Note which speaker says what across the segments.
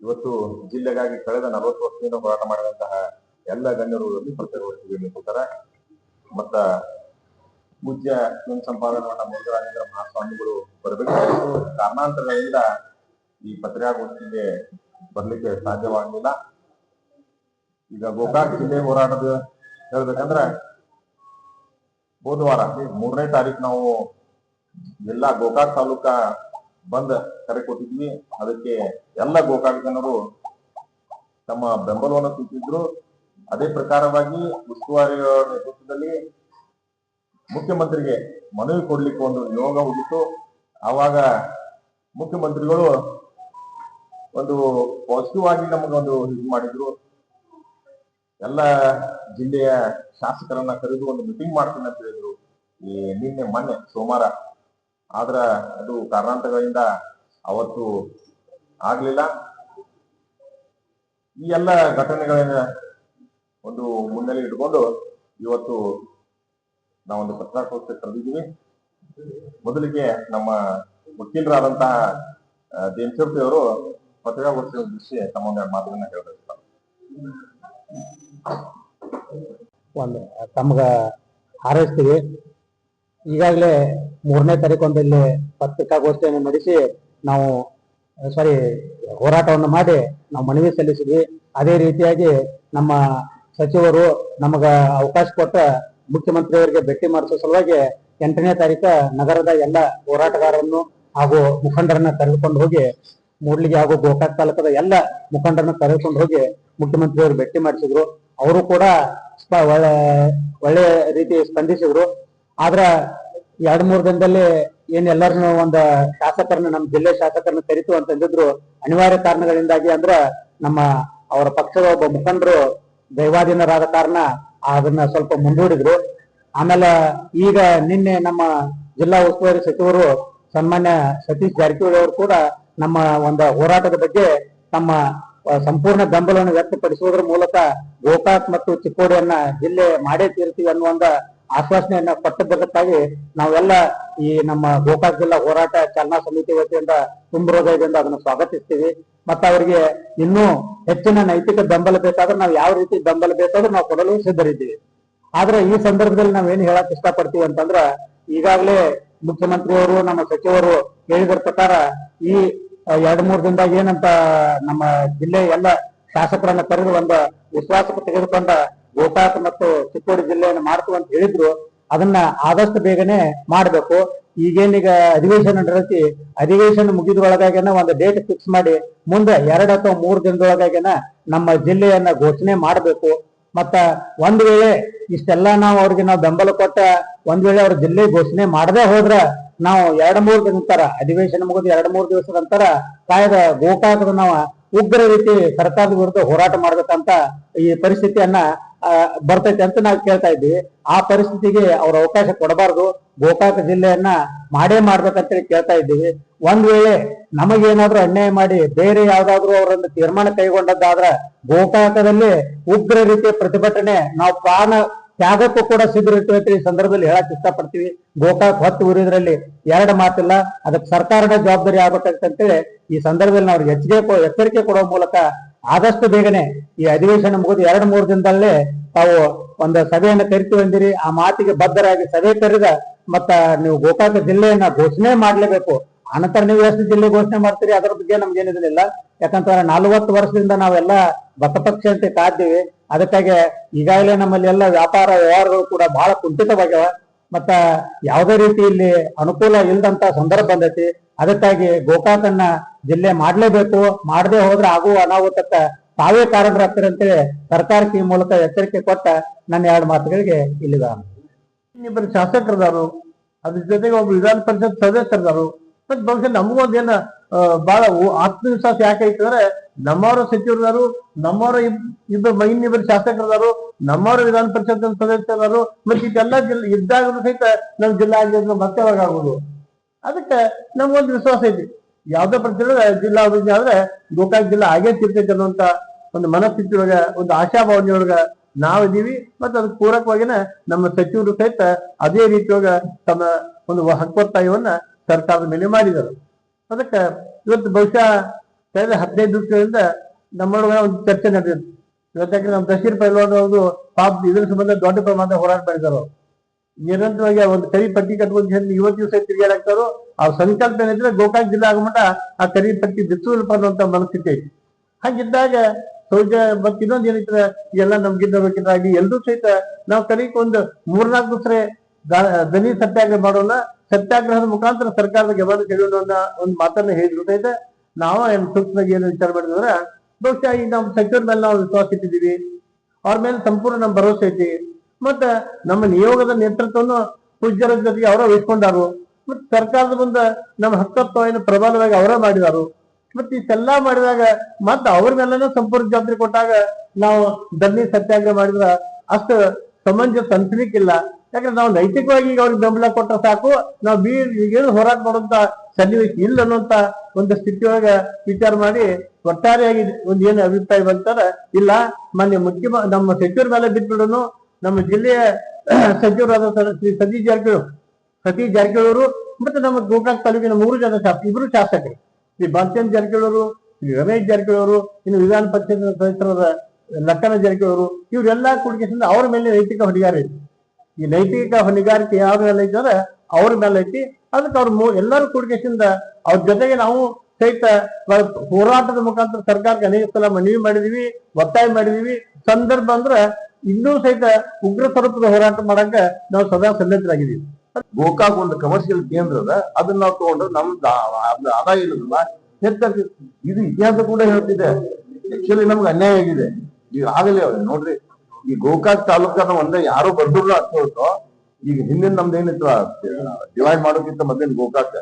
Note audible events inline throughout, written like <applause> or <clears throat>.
Speaker 1: ಇವತ್ತು ಜಿಲ್ಲೆಗಾಗಿ ಕಳೆದ ನಲವತ್ತು ವರ್ಷದಿಂದ ಹೋರಾಟ ಮಾಡಿದಂತಹ ಎಲ್ಲ ಗಣ್ಯರು ಇವತ್ತು ಪ್ರತ್ಯೇಕಗೊಳಿಸಿ ನಿಂತಿದ್ದಾರೆ ಮತ್ತ ಪೂಜ್ಯ ಶಿವನ್ ಸಂಪಾದನವನ್ನ ಮುರುಘರಾಜೇಂದ್ರ ಮಹಾಸ್ವಾಮಿಗಳು ಬರಬೇಕು. ಕಾರಣಾಂತರಗಳಿಂದ ಈ ಪತ್ರಿಕಾಗೋಷ್ಠಿಗೆ ಬರ್ಲಿಕ್ಕೆ ಸಾಧ್ಯವಾಗಲಿಲ್ಲ. ಈಗ ಗೋಕಾಕ್ ಜಿಲ್ಲೆ ಹೋರಾಟದ ಹೇಳ್ಬೇಕಂದ್ರ ಹೋದ ವಾರ, ಮೂರನೇ ತಾರೀಕು ನಾವು ಜಿಲ್ಲಾ ಗೋಕಾಕ್ ತಾಲೂಕ ಬಂದ್ ಕರೆ ಕೊಟ್ಟಿದ್ವಿ ಅದಕ್ಕೆ ಎಲ್ಲ ಗೋಕಾಕ್ ಜನರು ತಮ್ಮ ಬೆಂಬಲವನ್ನು ಸೂಚಿಸಿದ್ರು. ಅದೇ ಪ್ರಕಾರವಾಗಿ ಉಸ್ತುವಾರಿ ನೇತೃತ್ವದಲ್ಲಿ ಮುಖ್ಯಮಂತ್ರಿಗೆ ಮನವಿ ಕೊಡ್ಲಿಕ್ಕೆ ಒಂದು ನಿಯೋಗ ಹೋಗಿತ್ತು. ಆವಾಗ ಮುಖ್ಯಮಂತ್ರಿಗಳು ಒಂದು ಪಾಸಿಟಿವ್ ಆಗಿ ನಮಗೊಂದು ಇದು ಮಾಡಿದ್ರು. ಎಲ್ಲ ಜಿಲ್ಲೆಯ ಶಾಸಕರನ್ನ ಕರೆದು ಒಂದು ಮೀಟಿಂಗ್ ಮಾಡ್ತೀನಿ ಅಂತ ಹೇಳಿದ್ರು. ಈ ನಿನ್ನೆ ಮೊನ್ನೆ ಸೋಮವಾರ. ಆದ್ರ ಅದು ಕಾರಣಾಂತರಗಳಿಂದ ಅವತ್ತು ಆಗ್ಲಿಲ್ಲ. ಈ ಎಲ್ಲ ಘಟನೆಗಳನ್ನ ಒಂದು ಮುನ್ನೆಲೆ ಇಟ್ಕೊಂಡು ಇವತ್ತು ನಾವೊಂದು ಪತ್ರಿಕಾಗೋಷ್ಠಿ ಕರೆದಿದ್ದೀವಿ. ಮೊದಲಿಗೆ ನಮ್ಮ ವಕೀಲರಾದಂತಹ ದೇಮಶೆಟ್ಟಿ ಅವರು ಪತ್ರಿಕಾಗೋಷ್ಠಿ ಉದ್ದೇಶಿ ತಮ್ಮ ಒಂದೆರಡು ಮಾತುಗಳನ್ನ
Speaker 2: ಒಂದು ತಮ್ಗ ಹಾರೈಸ್ತೀವಿ. ಈಗಾಗಲೇ ಮೂರನೇ ತಾರೀಕು ಇಲ್ಲಿ ಪತ್ರಿಕಾಗೋಷ್ಠಿಯನ್ನು ನಡೆಸಿ ನಾವು ಸಾರಿ ಹೋರಾಟವನ್ನು ಮಾಡಿ ನಾವು ಮನವಿ ಸಲ್ಲಿಸಿದ್ವಿ. ಅದೇ ರೀತಿಯಾಗಿ ನಮ್ಮ ಸಚಿವರು ನಮಗ ಅವಕಾಶ ಕೊಟ್ಟ ಮುಖ್ಯಮಂತ್ರಿಯವರಿಗೆ ಭೇಟಿ ಮಾಡಿಸೋ ಸಲುವಾಗಿ ಎಂಟನೇ ತಾರೀಕು ನಗರದ ಎಲ್ಲ ಹೋರಾಟಗಾರರನ್ನು ಹಾಗೂ ಮುಖಂಡರನ್ನ ಕರೆದುಕೊಂಡು ಹೋಗಿ, ಮೂಡ್ಲಿಗೆ ಹಾಗೂ ಗೋಕಾಕ್ ತಾಲೂಕದ ಎಲ್ಲ ಮುಖಂಡರನ್ನ ಕರೆದುಕೊಂಡು ಹೋಗಿ ಮುಖ್ಯಮಂತ್ರಿಯವರು ಭೇಟಿ ಮಾಡಿಸಿದ್ರು. ಅವರು ಕೂಡ ಒಳ್ಳೆ ಒಳ್ಳೆ ರೀತಿ ಸ್ಪಂದಿಸಿದ್ರು. ಆದ್ರ ಎರಡ್ ಮೂರ್ ದಿನದಲ್ಲಿ ಏನ್ ಎಲ್ಲರನ್ನು ಒಂದ ಶಾಸಕರನ್ನ ನಮ್ಮ ಜಿಲ್ಲೆ ಶಾಸಕರನ್ನ ಕರಿತು ಅಂತ ಅಂದಿದ್ರು, ಅನಿವಾರ್ಯ ಕಾರಣಗಳಿಂದಾಗಿ ಅಂದ್ರ ನಮ್ಮ ಅವರ ಪಕ್ಷದ ಒಬ್ಬ ಮುಖಂಡರು ದೈವಾಧೀನರಾದ ಕಾರಣ ಅದನ್ನ ಸ್ವಲ್ಪ ಮುಂದೂಡಿದ್ರು. ಆಮೇಲೆ ಈಗ ನಿನ್ನೆ ನಮ್ಮ ಜಿಲ್ಲಾ ಉಸ್ತುವಾರಿ ಸಚಿವರು ಸನ್ಮಾನ್ಯ ಸತೀಶ್ ಜಾರಕಿಹೊಳಿ ಅವರು ಕೂಡ ನಮ್ಮ ಒಂದು ಹೋರಾಟದ ಬಗ್ಗೆ ತಮ್ಮ ಸಂಪೂರ್ಣ ಬೆಂಬಲವನ್ನು ವ್ಯಕ್ತಪಡಿಸುವುದರ ಮೂಲಕ ಗೋಕಾಕ್ ಮತ್ತು ಚಿಕ್ಕೋಡಿಯನ್ನ ಜಿಲ್ಲೆ ಮಾಡೇ ತೀರ್ತೀವಿ ಅನ್ನುವ ಒಂದು ಆಶ್ವಾಸನೆಯನ್ನ ಕೊಟ್ಟದ್ದಕ್ಕಾಗಿ ನಾವೆಲ್ಲ ಈ ನಮ್ಮ ಗೋಕಾಕ್ ಜಿಲ್ಲಾ ಹೋರಾಟ ಚಾಲನಾ ಸಮಿತಿ ವತಿಯಿಂದ ತುಂಬ ಅದನ್ನ ಸ್ವಾಗತಿಸ್ತೀವಿ. ಮತ್ತೆ ಅವರಿಗೆ ಇನ್ನೂ ಹೆಚ್ಚಿನ ನೈತಿಕ ಬೆಂಬಲ ಬೇಕಾದ್ರೆ ನಾವು ಯಾವ ರೀತಿ ಬೆಂಬಲ ಬೇಕಾದ್ರೂ ನಾವು ಕೊಡಲು ಸಿದ್ಧರಿದ್ದೀವಿ. ಆದ್ರೆ ಈ ಸಂದರ್ಭದಲ್ಲಿ ನಾವೇನ್ ಹೇಳಕ್ ಇಷ್ಟಪಡ್ತೀವಿ ಅಂತಂದ್ರ, ಈಗಾಗಲೇ ಮುಖ್ಯಮಂತ್ರಿಯವರು, ನಮ್ಮ ಸಚಿವರು ಹೇಳಿದ್ರ ಪ್ರಕಾರ ಈ ಎರಡ್ ಮೂರ್ ದಿನದಾಗ ಏನಂತ ನಮ್ಮ ಜಿಲ್ಲೆ ಎಲ್ಲ ಶಾಸಕರನ್ನ ಕರೆದು ಒಂದು ವಿಶ್ವಾಸಕ್ಕೆ ತೆಗೆದುಕೊಂಡ ಗೋಕಾಕ್ ಮತ್ತು ಚಿಕ್ಕೋಡಿ ಜಿಲ್ಲೆಯನ್ನು ಮಾಡ್ತು ಅಂತ ಹೇಳಿದ್ರು. ಅದನ್ನ ಆದಷ್ಟು ಬೇಗನೆ ಮಾಡಬೇಕು. ಈಗೇನೀಗ ಅಧಿವೇಶನ ನಡೆಸಿ ಅಧಿವೇಶನ ಮುಗಿದ್ರೊಳಗಾಗಿನ ಒಂದು ಡೇಟ್ ಫಿಕ್ಸ್ ಮಾಡಿ, ಮುಂದೆ ಎರಡು ಅಥವಾ ಮೂರು ದಿನದೊಳಗಾಗೇನ ನಮ್ಮ ಜಿಲ್ಲೆಯನ್ನ ಘೋಷಣೆ ಮಾಡಬೇಕು. ಮತ್ತ ಒಂದ್ ವೇಳೆ ಇಷ್ಟೆಲ್ಲಾ ನಾವು ಅವ್ರಿಗೆ ನಾವು ಬೆಂಬಲ ಕೊಟ್ಟ, ಒಂದ್ ವೇಳೆ ಅವ್ರ ಜಿಲ್ಲೆ ಘೋಷಣೆ ಮಾಡದೇ ಹೋದ್ರ, ನಾವು ಎರಡ್ ಮೂರ್ ದಿನ ನಂತರ, ಅಧಿವೇಶನ ಮುಗಿದ ಎರಡ್ ಮೂರ್ ದಿವಸದ ನಂತರ ಕಾಯ್ದ ಗೋಕಾಕದ ನಾವು ಉಗ್ರ ರೀತಿ ಸರ್ಕಾರದ ವಿರುದ್ಧ ಹೋರಾಟ ಮಾಡ್ಬೇಕಂತ ಈ ಪರಿಸ್ಥಿತಿಯನ್ನ ಬರ್ತೈತೆ ಅಂತ ನಾವು ಕೇಳ್ತಾ ಇದ್ದೀವಿ ಆ ಪರಿಸ್ಥಿತಿಗೆ ಅವ್ರ ಅವಕಾಶ ಕೊಡಬಾರ್ದು. ಗೋಕಾಕ ಜಿಲ್ಲೆಯನ್ನ ಮಾಡೇ ಮಾಡ್ಬೇಕಂತೇಳಿ ಕೇಳ್ತಾ ಇದ್ದೀವಿ. ಒಂದ್ ವೇಳೆ ನಮಗೇನಾದ್ರೂ ಅನ್ಯಾಯ ಮಾಡಿ ಬೇರೆ ಯಾವ್ದಾದ್ರು ಅವರೊಂದು ತೀರ್ಮಾನ ಕೈಗೊಂಡದ್ದಾದ್ರ ಗೋಕಾಕದಲ್ಲಿ ಉಗ್ರ ರೀತಿಯ ಪ್ರತಿಭಟನೆ ನಾವು ಪ್ರಾಣ ತ್ಯಾಗಕ್ಕೂ ಕೂಡ ಸಿದ್ಧರಿರ್ತೀವಿ ಅಂತ ಈ ಸಂದರ್ಭದಲ್ಲಿ ಹೇಳಕ್ ಇಷ್ಟಪಡ್ತೀವಿ. ಗೋಕಾಕ್ ಹೊತ್ತು ಉರಿದ್ರಲ್ಲಿ ಎರಡು ಮಾತಿಲ್ಲ. ಅದಕ್ಕೆ ಸರ್ಕಾರದ ಜವಾಬ್ದಾರಿ ಆಗ್ಬೇಕಂತೇಳಿ ಈ ಸಂದರ್ಭದಲ್ಲಿ ನಾವು ಎಚ್ಚರಿಕೆ ಎಚ್ಚರಿಕೆ ಕೊಡುವ ಮೂಲಕ ಆದಷ್ಟು ಬೇಗನೆ ಈ ಅಧಿವೇಶನ ಮುಗಿದು ಎರಡು ಮೂರು ದಿನದಲ್ಲೇ ತಾವು ಒಂದು ಸಭೆಯನ್ನು ಕರಿತೀವಿ ಆ ಮಾತಿಗೆ ಬದ್ಧರಾಗಿ ಸಭೆ ಕರೆದ ಮತ್ತ ನೀವು ಗೋಕಾಕ ಜಿಲ್ಲೆಯನ್ನ ಘೋಷಣೆ ಮಾಡ್ಲೇಬೇಕು. ಅನಂತರ ನೀವು ಎಷ್ಟು ಜಿಲ್ಲೆ ಘೋಷಣೆ ಮಾಡ್ತೀರಿ? ಅದರ ಬಗ್ಗೆ ನಮ್ಗೆ ಏನಿದಿಲ್ಲ ಯಾಕಂತಂದ್ರೆ ನಲವತ್ತು ವರ್ಷದಿಂದ ನಾವೆಲ್ಲ ಬತಪಕ್ಷ ಅಂತ ಕಾದ್ದೀವಿ ಅದಕ್ಕಾಗಿ ಈಗಾಗಲೇ ನಮ್ಮಲ್ಲಿ ಎಲ್ಲ ವ್ಯಾಪಾರ ವ್ಯವಹಾರಗಳು ಕೂಡ ಬಹಳ ಕುಂಠಿತವಾಗ್ಯಾವ ಮತ್ತ ಯಾವುದೇ ರೀತಿ ಇಲ್ಲಿ ಅನುಕೂಲ ಇಲ್ಲದಂತ ಸಂದರ್ಭ ಬಂದೈತಿ. ಅದಕ್ಕಾಗಿ ಗೋಕಾಕನ್ನ ಜಿಲ್ಲೆ ಮಾಡ್ಲೇಬೇಕು. ಮಾಡದೆ ಹೋದ್ರೆ ಆಗುವ ಅನಾಹುತಕ್ಕ ತಾವೇ ಕಾರಣರಾಗ್ತಾರೆ ಸರ್ಕಾರಕ್ಕೆ ಈ ಮೂಲಕ ಎಚ್ಚರಿಕೆ ಕೊಟ್ಟ ನನ್ನ ಎರಡು ಮಾತುಗಳಿಗೆ ಇಲ್ಲಿ
Speaker 3: ಇನ್ನಿಬ್ಬರು ಶಾಸಕರದಾರು, ಅದ್ರ ಜೊತೆಗೆ ಒಬ್ಬ ವಿಧಾನ ಪರಿಷತ್ ಸದಸ್ಯರದಾರು. ಮತ್ತೆ ಬಹುಶಃ ನಮಗೊಂದೇನ ಬಹಳ ಆತ್ಮವಿಶ್ವಾಸ ಯಾಕೆ ಅಂದ್ರೆ ನಮ್ಮವರ ಸಚಿವರದಾರು, ನಮ್ಮವರ ಇಬ್- ಇಬ್ಬರು ಇನ್ನಿಬ್ಬರು ಶಾಸಕರದಾರು, ನಮ್ಮವರ ವಿಧಾನ ಪರಿಷತ್ ಸದಸ್ಯರಾರು ಮತ್ತೆ ಇದೆಲ್ಲ ಜಿಲ್ಲೆ ಇದ್ದಾಗಲೂ ಸಹಿತ ನಮ್ ಜಿಲ್ಲಾ ಮತ್ತೆ ಅವಾಗ ಆಗ್ಬೋದು ಅದಕ್ಕೆ ನಮ್ಗೊಂದು ವಿಶ್ವಾಸ ಐತಿ. ಯಾವ್ದೇ ಪ್ರತಿ ಜಿಲ್ಲಾ ಅಭಿವೃದ್ಧಿ ಆದ್ರೆ ಗೋಕಾಕ್ ಜಿಲ್ಲಾ ಆಗೇ ತಿರ್ತೈತೆ ಅನ್ನುವಂತ ಒಂದು ಮನಸ್ಥಿತಿ ಒಳಗ ಒಂದು ಆಶಾಭಾವನೆಯೊಳಗ ನಾವಿದೀವಿ ಮತ್ತೆ ಅದಕ್ಕೆ ಪೂರಕವಾಗಿನ ನಮ್ಮ ಸಚಿವರು ಸಹಿತ ಅದೇ ರೀತಿಯೊಳಗ ತಮ್ಮ ಒಂದು ಹಕ್ಕೊತ್ತಾಯವನ್ನ ಸರ್ಕಾರದ ಮೇಲೆ ಮಾಡಿದರು. ಅದಕ್ಕೆ ಇವತ್ತು ಬಹುಶಃ ಕಳೆದ ಹದಿನೈದು ದಿವಸಗಳಿಂದ ನಮ್ಮೊಳಗೆ ಒಂದು ಚರ್ಚೆ ನಡೆದಿತ್ತು ಇವತ್ತಾಗಿ ನಮ್ಮ ದಶೀರ್ ಪೈಲ್ವಾನ್ ಅವರು ಪಾಪ ಇದ್ರ ಸಂಬಂಧ ದೊಡ್ಡ ಪ್ರಮಾಣದ ಹೋರಾಟ ಮಾಡಿದಾರು ನಿರಂತರವಾಗಿ ಒಂದು ಕರಿ ಪಟ್ಟಿ ಹೇಳಿ ಇವತ್ತು ದಿವಸ ತಿರುಗಾಡಾಕ್ತಾರೋ ಆ ಸಂಕಲ್ಪ ಏನಿದ್ರೆ ಗೋಕಾಕ್ ಜಿಲ್ಲೆ ಆಗಮಟ ಆ ಕರಿ ಪಟ್ಟಿ ಬಿಚ್ಚುವಲ್ಪ ಅನ್ನುವಂತ ಮನಸ್ಥಿತಿ ಐತಿ. ಹಾಗಿದ್ದಾಗ ಸೌಜ ಮತ್ತೆ ಇನ್ನೊಂದ್ ಏನೈತೆ ಎಲ್ಲ ನಮ್ಗಿಂತ ಬೇಕಿದ್ದಾಗಿ ಎಲ್ರೂ ಸಹಿತ ನಾವು ಕನಿಕ್ ಒಂದು ಮೂರ್ನಾಲ್ಕು ದಿವಸ ದನಿ ಸತ್ಯಾಗ್ರಹ ಮಾಡೋಣ ಸತ್ಯಾಗ್ರಹದ ಮುಖಾಂತರ ಸರ್ಕಾರದ ಗಮನ ಸೆಳೆಯೋಣ ಒಂದು ಮಾತನ್ನ ಹೇಳಿದ್ರು. ನಾವು ಏನ್ ಸೂಕ್ಷ್ಮವಾಗಿ ಏನು ವಿಚಾರ ಮಾಡಿದ್ರೆ ಬಹುಶಃ ಈ ನಮ್ಮ ಸಚಿವರ ಮೇಲೆ ನಾವು ವಿಶ್ವಾಸ ಇಟ್ಟಿದ್ದೀವಿ. ಅವ್ರ ಮೇಲೆ ಸಂಪೂರ್ಣ ನಮ್ಮ ಭರವಸೆ ಐತಿ. ಮತ್ತ ನಮ್ಮ ನಿಯೋಗದ ನೇತೃತ್ವವನ್ನು ಪೂಜ್ಯರ ಜೊತೆಗೆ ಅವರ ವಹಿಸ್ಕೊಂಡಾರು. ಮತ್ತೆ ಸರ್ಕಾರದ ಮುಂದೆ ನಮ್ಮ ಹಕ್ಕತ್ವ ಏನು ಪ್ರಬಲವಾಗಿ ಅವರೇ ಮಾಡಿದಾರು. ಮತ್ತೆ ಇಷ್ಟೆಲ್ಲಾ ಮಾಡಿದಾಗ ಮತ್ತ ಅವ್ರ ಸಂಪೂರ್ಣ ಜವಾಬ್ದಾರಿ ಕೊಟ್ಟಾಗ ನಾವು ಧರಣಿ ಸತ್ಯಾಗ್ರಹ ಮಾಡಿದ್ರ ಅಷ್ಟು ಸಮಂಜಸ ಅನ್ಸಲಿಕ್ಕಿಲ್ಲ. ಯಾಕಂದ್ರೆ ನಾವು ನೈತಿಕವಾಗಿ ಈಗ ಅವ್ರಿಗೆ ಬೆಂಬಲ ಕೊಟ್ಟ ಸಾಕು, ನಾವು ಬಿ ಏನು ಹೋರಾಟ ಮಾಡುವಂತ ಸನ್ನಿವೇಶ ಇಲ್ಲ ಅನ್ನುವಂತ ಒಂದು ಸ್ಥಿತಿಯೊಳಗ ವಿಚಾರ ಮಾಡಿ ಒಟ್ಟಾರೆಯಾಗಿ ಒಂದು ಏನು ಅಭಿಪ್ರಾಯ ಬಂತಾರ ಇಲ್ಲ, ಮಾನ್ಯ ಮುಖ್ಯ ನಮ್ಮ ಸಚಿವರ ಮೇಲೆ ಬಿದ್ದ್ಬಿಡೋನು, ನಮ್ಮ ಜಿಲ್ಲೆಯ <clears throat> ಸಚಿವರಾದ ಶ್ರೀ ಸತೀಶ್ ಜಾರಕಿಹೊಳಿ ಸತೀಶ್ ಜಾರಕಿಹೊಳಿ ಅವರು ಮತ್ತೆ ನಮ್ಮ ಗೋಕಾಕ್ ತಾಲೂಕಿನ ಮೂರು ಜನ ಶಾಸಕ ಇಬ್ರು ಶಾಸಕರು. ಶ್ರೀ ಬಾಲಚಂದ್ರ ಜಾರಕಿಹೊಳಿ ಅವರು ಶ್ರೀ ರಮೇಶ್ ಜಾರಕಿಹೊಳಿ ಅವರು ಇನ್ನು ವಿಧಾನ ಪರಿಷತ್ ಸದಸ್ಯರಾದ ಲಕ್ಕನ ಜಾರಕಿಹೊಳಿ ಅವರು ಇವರೆಲ್ಲಾ ಕೂಡಿಕೆಸಿಂದ ಅವರ ಮೇಲೆ ನೈತಿಕ ಹೊಡಿಗಾರ ಐತಿ ಈ ನೈತಿಕ ಹೊಣೆಗಾರಿಕೆ ಯಾರ ಮೇಲೆ ಅಂದ್ರೆ ಅವ್ರ ಮೇಲೆ ಐತಿ. ಅದಕ್ಕೆ ಅವ್ರ ಎಲ್ಲರೂ ಕೂಡಿಕೆಸಿಂದ ಅವ್ರ ಜೊತೆಗೆ ನಾವು ಸಹಿತ ಹೋರಾಟದ ಮುಖಾಂತರ ಸರ್ಕಾರಕ್ಕೆ ಅನೇಕ ಸಲ ಮನವಿ ಮಾಡಿದೀವಿ, ಒತ್ತಾಯ ಮಾಡಿದೀವಿ. ಸಂದರ್ಭ ಅಂದ್ರ ಇನ್ನೂ ಸಹಿತ ಉಗ್ರ ಸ್ವರೂಪದ ಹೋರಾಟ ಮಾಡಕ್ಕ ನಾವು ಸದಾ ಸನ್ನದ್ಧರಾಗಿದ್ದೀವಿ.
Speaker 4: ಗೋಕಾಕ್ ಒಂದು ಕಮರ್ಷಿಯಲ್ ಕೇಂದ್ರ ಅದ. ಅದನ್ನ ನಾವು ತಗೊಂಡ್ರೆ ನಮ್ದು ಆದಾಯ ಇಲ್ಲದಲ್ಲ ಇದು ಇತಿಹಾಸ ಕೂಡ ಹೇಳ್ತಿದೆ. ಆಕ್ಚುಲಿ ನಮ್ಗೆ ಅನ್ಯಾಯ ಆಗಿದೆ. ಈಗ ಆಗಲೇ ನೋಡ್ರಿ. ಈ ಗೋಕಾಕ್ ತಾಲೂಕನ ಒಂದೇ ಯಾರು ಬರ್ದ್ರು ಹೋಯ್ತು ಈಗ ಹಿಂದಿನ ನಮ್ದು ಏನಿತ್ತು ಡಿವೈಡ್ ಮಾಡೋಕ್ಕಿಂತ ಮೊದಲಿನ ಗೋಕಾಕ್.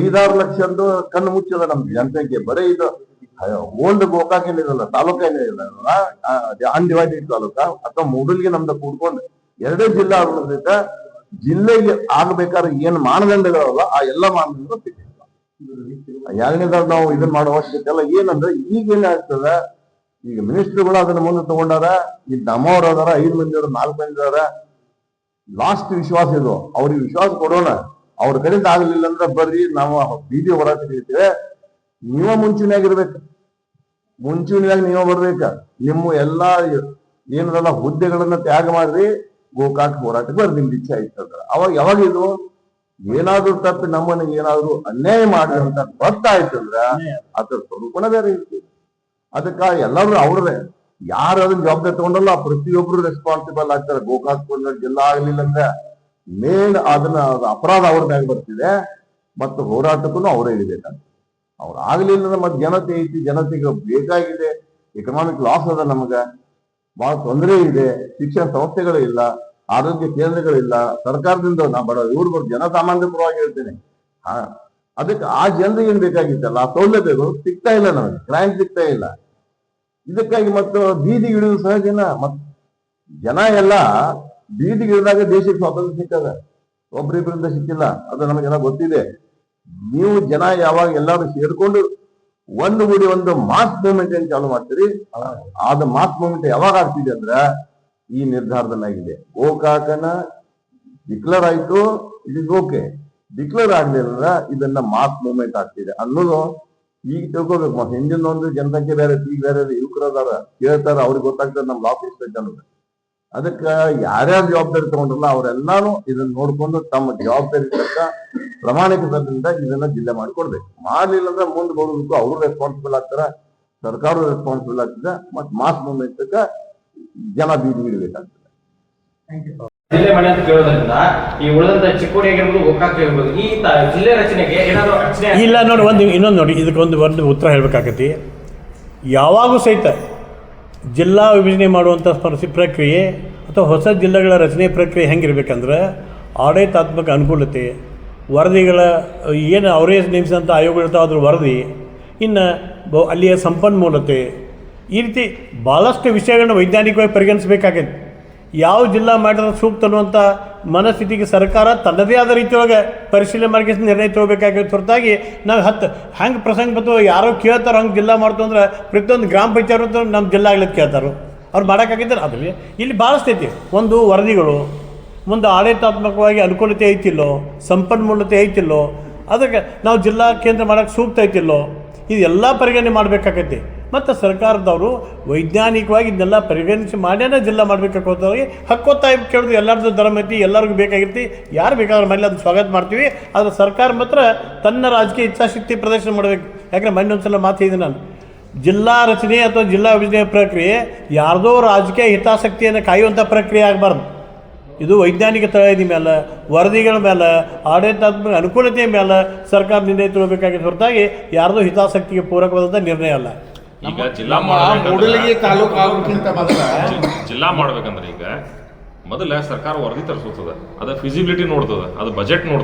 Speaker 4: ಐದಾರು ಲಕ್ಷದ್ದು ಕಣ್ಣು ಮುಚ್ಚದ ನಮ್ ಜನಸಂಖ್ಯೆ. ಬರೀ ಇದು ಓಲ್ಡ್ ಗೋಕಾಕ್ ಏನಿರಲ್ಲ ತಾಲೂಕ ಏನಿರಲ್ಲ ಅನ್ಡಿವೈಡೆಡ್ ತಾಲೂಕ, ಅಥವಾ ಮೂಡಲ್ಗೆ ನಮ್ದು ಕೂಡ್ಕೊಂಡು ಎರಡೇ ಜಿಲ್ಲಾ ಆಗೋದ್ರಿಂದ ಜಿಲ್ಲೆಗೆ ಆಗ್ಬೇಕಾದ್ರೆ ಏನ್ ಮಾನದಂಡಗಳಲ್ಲ, ಆ ಎಲ್ಲ ಮಾನದಂಡಗಳು ಸಿಗ್ತಿಲ್ಲ ಎರಡನೇದಾಗ ನಾವು ಇದನ್ನ ಮಾಡೋ ಅವಶ್ಯಕತೆ ಇಲ್ಲ. ಏನಂದ್ರೆ ಈಗ ಏನಾಗ್ತದ ಈಗ ಮಿನಿಸ್ಟರ್ಗಳು ಅದನ್ನ ಮುಂದೆ ತಗೊಂಡಾರ ಈ ನಮ್ಮವ್ರು ಅದಾರ ಐದು ಮಂದಿ ಅವರು ನಾಲ್ಕು ಮಂದಿ ಅದಾರ. ಲಾಸ್ಟ್ ವಿಶ್ವಾಸ ಇದು. ಅವ್ರಿಗೆ ವಿಶ್ವಾಸ ಕೊಡೋಣ. ಅವ್ರ ಕಡೆಯಿಂದ ಆಗಲಿಲ್ಲ ಅಂದ್ರೆ ಬರ್ರಿ ನಾವು ಬೀದಿ ಹೊರಗೆ ತೆಗಿತೇವೆ ನೀವ ಮುಂಚೂಣಿಯಾಗಿರ್ಬೇಕು. ಮುಂಚೂಣಿಯಾಗಿ ನೀವ ಬರ್ಬೇಕ. ನಿಮ್ಮ ಎಲ್ಲಾ ಏನದಲ್ಲ ಹುದ್ದೆಗಳನ್ನ ತ್ಯಾಗ ಮಾಡ್ರಿ ಗೋಕಾಕ್ ಹೋರಾಟಕ್ಕೆ ಬರ್ರಿ ನಿಮ್ಗೆ ಇಚ್ಛೆ ಆಯ್ತಂದ್ರ ಅವಾಗ ಯಾವಾಗ ಇದು? ಏನಾದ್ರೂ ತಪ್ಪಿ ನಮ್ಮನ್ನ ಏನಾದ್ರೂ ಅನ್ಯಾಯ ಮಾಡಿ ಅಂತ ಗೊತ್ತಾಯ್ತಂದ್ರ ಅದ್ರ ಸ್ವರೂಪನ ಬೇರೆ ಇರ್ತದೆ. ಅದಕ್ಕ ಎಲ್ಲರೂ ಅವ್ರದೇ. ಯಾರು ಅದನ್ನ ಜವಾಬ್ದಾರಿ ತಗೊಂಡಲ್ಲ ಪ್ರತಿಯೊಬ್ರು ರೆಸ್ಪಾನ್ಸಿಬಲ್ ಆಗ್ತಾರೆ. ಗೋಕಾಕ್ ಜಿಲ್ಲಾ ಆಗ್ಲಿಲ್ಲ ಅಂದ್ರೆ ಮೇನ್ ಅದನ್ನ ಅದು ಅಪರಾಧ ಅವ್ರ ಮ್ಯಾಗ ಬರ್ತಿದೆ. ಮತ್ತು ಹೋರಾಟಕ್ಕೂ ಅವರೇ ಇಡಬೇಕಂತ ಅವ್ರು ಆಗ್ಲಿಲ್ಲ ಅಂದ್ರೆ ಮತ್ತೆ ಜನತೆ ಐತಿ, ಜನತೆಗೆ ಬೇಕಾಗಿದೆ. ಎಕನಾಮಿಕ್ ಲಾಸ್ ಅದ ನಮಗ. ಬಹಳ ತೊಂದರೆ ಇದೆ. ಶಿಕ್ಷಣ ಸಂಸ್ಥೆಗಳು ಇಲ್ಲ, ಆರೋಗ್ಯ ಕೇಂದ್ರಗಳಿಲ್ಲ ಸರ್ಕಾರದಿಂದ ನಾ ಬಡ ಇವ್ರು ಬರ್ ಜನಸಾಮಾನ್ಯ ಪರವಾಗಿ ಹೇಳ್ತೇನೆ. ಹಾ, ಅದಕ್ಕೆ ಆ ಜನರಿಗೆ ಏನ್ ಬೇಕಾಗಿತ್ತಲ್ಲ? ಆ ಸೌಲಭ್ಯಗಳು ಸಿಗ್ತಾ ಇಲ್ಲ ನಮಗೆ. ಕ್ಲೈಂಟ್ ಸಿಗ್ತಾ ಇಲ್ಲ. ಇದಕ್ಕಾಗಿ ಮತ್ತು ಬೀದಿಗೆ ಸಹ ಜನ ಮತ್ ಜನ ಎಲ್ಲ ಬೀದಿ ಇಳಿದಾಗ ದೇಶಕ್ಕೆ ಸ್ವಾತಂತ್ರ್ಯ ಸಿಕ್ಕದ. ಒಬ್ಬರಿಬ್ಬರಿಂದ ಸಿಕ್ಕಿಲ್ಲ. ಅದು ನಮಗೆಲ್ಲ ಗೊತ್ತಿದೆ. ನೀವು ಜನ ಯಾವಾಗ ಎಲ್ಲರೂ ಸೇರ್ಕೊಂಡು ಒಂದು ಗುಡಿ, ಒಂದು ಮಾಸ್ ಮೂವ್ಮೆಂಟ್ ಏನ್ ಚಾಲು ಮಾಡ್ತೀರಿ? ಆದ ಮಾಸ್ ಮೂವ್ಮೆಂಟ್ ಯಾವಾಗ ಆಗ್ತಿದೆ ಅಂದ್ರ ಈ ನಿರ್ಧಾರದಲ್ಲಾಗಿದೆ ಗೋಕಾಕನ ಡಿಕ್ಲರ್ ಆಯ್ತು ಇಟ್ ಇಸ್ ಓಕೆ ಡಿಕ್ಲರ್ ಆಗ್ಲಿಲ್ಲ ಇದನ್ನ ಮಾಸ್ ಮೂವ್ಮೆಂಟ್ ಆಗ್ತಿದೆ ಅನ್ನೋದು ಈಗ ತಿಳ್ಕೊಬೇಕು. ಮತ್ತೆ ಹಿಂದಿನ ಒಂದು ಜನಸಂಖ್ಯೆ ಬೇರೆ, ಈಗ ಬೇರೆ ಯುವಕರು ಅದಾರ ಕೇಳ್ತಾರ ಅವ್ರಿಗೆ ಗೊತ್ತಾಗ್ತದೆ ನಮ್ ಲಾಸ್ ಎಷ್ಟೈತೆ ಅನ್ನೋದು ಅದಕ್ಕ ಯಾರ್ಯಾರು ಜವಾಬ್ದಾರಿ ತಗೊಂಡ್ರಲ್ಲ ಅವರೆಲ್ಲಾನು ಇದನ್ನ ನೋಡ್ಕೊಂಡು ತಮ್ಮ ಜವಾಬ್ದಾರಿ ತಕ್ಕ ಪ್ರಾಮಾಣಿಕತೆಯಿಂದ ಇದನ್ನ ಜಿಲ್ಲೆ ಮಾಡ್ಕೊಡ್ಬೇಕು. ಮಾಡ್ಲಿಲ್ಲ ಅಂದ್ರೆ ಮುಂದೆ ಬರೋದಕ್ಕೂ ಅವರು ರೆಸ್ಪಾನ್ಸಿಬಲ್ ಆಗ್ತಾರ ಸರ್ಕಾರ ರೆಸ್ಪಾನ್ಸಿಬಲ್ ಆಗ್ತದೆ, ಮತ್ತೆ ಮಾಸ್ ಮೂವ್ಮೆಂಟ್ ಜನ ಬೀದಿ ಇಡಬೇಕಾಗ್ತದೆ
Speaker 5: ಜಿಲ್ಲೆ ಮನೆ ಅಂತ ಕೇಳೋದ್ರಿಂದ ಈ ಉಳಿದಂತ ಚಿಕ್ಕೋಡಿ ಆಗಿರ್ಬೋದು ಗೋಕಾಕ್ ಆಗಿರ್ಬೋದು ಈ ತ- ಜಿಲ್ಲೆ ರಚನೆಗೆ ಏನಾದ್ರು ಅಡಚಣೆ
Speaker 6: ಇಲ್ಲ ನೋಡಿ ಒಂದು ಇನ್ನೊಂದು ನೋಡಿ ಇದಕ್ಕೊಂದು ಒಂದು ಉತ್ತರ ಹೇಳಬೇಕಾಗತಿ ಯಾವಾಗೂ ಸಹಿತ ಜಿಲ್ಲಾ ವಿಭಜನೆ ಮಾಡುವಂಥ ಸ್ಪರ್ಶಿ ಪ್ರಕ್ರಿಯೆ ಅಥವಾ ಹೊಸ ಜಿಲ್ಲೆಗಳ ರಚನೆ ಪ್ರಕ್ರಿಯೆ ಹೆಂಗಿರ್ಬೇಕಂದ್ರೆ ಆಡಳಿತಾತ್ಮಕ ಅನುಕೂಲತೆ ವರದಿಗಳ ಏನು ಅವರೇ ನೇಮಿಸಿದಂಥ ಆಯೋಗಗಳಿರ್ತಾವೆ ಅದ್ರ ವರದಿ ಇನ್ನು ಬ ಅಲ್ಲಿಯ ಸಂಪನ್ಮೂಲತೆ ಈ ರೀತಿ ಭಾಳಷ್ಟು ವಿಷಯಗಳನ್ನ ವೈಜ್ಞಾನಿಕವಾಗಿ ಪರಿಗಣಿಸಬೇಕಾಗೈತೆ ಯಾವ ಜಿಲ್ಲಾ ಮಾಡಿದ್ರೆ ಸೂಕ್ತ ಅನ್ನುವಂಥ ಮನಸ್ಥಿತಿಗೆ ಸರ್ಕಾರ ತನ್ನದೇ ಆದ ರೀತಿಯೊಳಗೆ ಪರಿಶೀಲನೆ ಮಾಡಿ ನಿರ್ಣಯ ತಗೋಬೇಕಾಗಿತ್ತು ಹೊರತಾಗಿ ನಾವು ಹತ್ತು ಹೆಂಗೆ ಪ್ರಸಂಗ ಬಂತು, ಯಾರೋ ಕೇಳ್ತಾರೋ ಹಂಗೆ ಜಿಲ್ಲಾ ಮಾಡ್ತು ಅಂದ್ರೆ ಪ್ರತಿಯೊಂದು ಗ್ರಾಮ ಪಂಚಾಯತ್ ನಮ್ಮ ಜಿಲ್ಲಾ ಆಗ್ಲಿಕ್ಕೆ ಕೇಳ್ತಾರೋ? ಅವ್ರು ಮಾಡೋಕ್ಕಾಗಿದ್ದಾರೆ. ಅದ್ರಲ್ಲಿ ಇಲ್ಲಿ ಭಾಳಷ್ಟು ಸ್ಥಿತಿ ಒಂದು ವರದಿಗಳು ಮುಂದೆ ಆಡಳಿತಾತ್ಮಕವಾಗಿ ಅನುಕೂಲತೆ ಐತಿಲ್ಲೋ, ಸಂಪನ್ಮೂಲತೆ ಐತಿಲ್ಲೋ, ಅದಕ್ಕೆ ನಾವು ಜಿಲ್ಲಾ ಕೇಂದ್ರ ಮಾಡೋಕ್ಕೆ ಸೂಕ್ತ ಐತಿಲ್ಲೋ? ಇದೆಲ್ಲ ಪರಿಗಣನೆ ಮಾಡಬೇಕಾಗತ್ತೆ ಮತ್ತು ಸರ್ಕಾರದವರು ವೈಜ್ಞಾನಿಕವಾಗಿ ಇದನ್ನೆಲ್ಲ ಪರಿಗಣಿಸಿ ಮಾಡ್ಯಾನ ಜಿಲ್ಲಾ ಮಾಡಬೇಕಾಗಿ ಹಕ್ಕೊತ್ತಾಯ ಕೇಳಿದ್ರು ಎಲ್ಲರದ್ದು ಧರ್ಮತಿ ಎಲ್ಲರಿಗೂ ಬೇಕಾಗಿರ್ತಿ. ಯಾರು ಬೇಕಾದ್ರೆ ಮನೇಲಿ ಅದನ್ನು ಸ್ವಾಗತ ಮಾಡ್ತೀವಿ. ಆದರೆ ಸರ್ಕಾರ ಮಾತ್ರ ತನ್ನ ರಾಜಕೀಯ ಇಚ್ಛಾಶಕ್ತಿ ಪ್ರದರ್ಶನ ಮಾಡಬೇಕು. ಯಾಕಂದರೆ ಮೊನ್ನೆ ಒಂದ್ಸಲ ಮಾತು ಇದೆ ನಾನು. ಜಿಲ್ಲಾ ರಚನೆ ಅಥವಾ ಜಿಲ್ಲಾ ವಿಭಜನೆ ಪ್ರಕ್ರಿಯೆ ಯಾರ್ದೋ ರಾಜಕೀಯ ಹಿತಾಸಕ್ತಿಯನ್ನು ಕಾಯುವಂಥ ಪ್ರಕ್ರಿಯೆ ಆಗಬಾರ್ದು. ಇದು ವೈಜ್ಞಾನಿಕ ತಳಹದಿ ಮೇಲೆ ವರದಿಗಳ ಮೇಲೆ ಆಡಳಿತಾತ್ಮಕ ಅನುಕೂಲತೆಯ ಮೇಲೆ ಸರ್ಕಾರ ನಿರ್ಣಯ ತಗೋಬೇಕಾಗಿದೆ ಹೊರತಾಗಿ ಯಾರ್ದೋ ಹಿತಾಸಕ್ತಿಗೆ ಪೂರಕವಾದಂಥ ನಿರ್ಣಯ ಅಲ್ಲ.
Speaker 7: ಈಗ ಜಿಲ್ಲಾ
Speaker 8: ಮೂಡಲಗಿ ತಾಲೂಕು ಆಗೋಕ್ಕಿಂತ ಮೊದಲ
Speaker 7: ಜಿಲ್ಲಾ ಮಾಡ್ಬೇಕಂದ್ರೆ ಈಗ ಮೊದಲ ಸರ್ಕಾರ ವರದಿ ತರಿಸುತ್ತದೆ. ಅದ ಫಿಸಿಬಿಲಿಟಿ ನೋಡ್ತದೆ. ಅದು ಬಜೆಟ್ ನೋಡ್ತದ.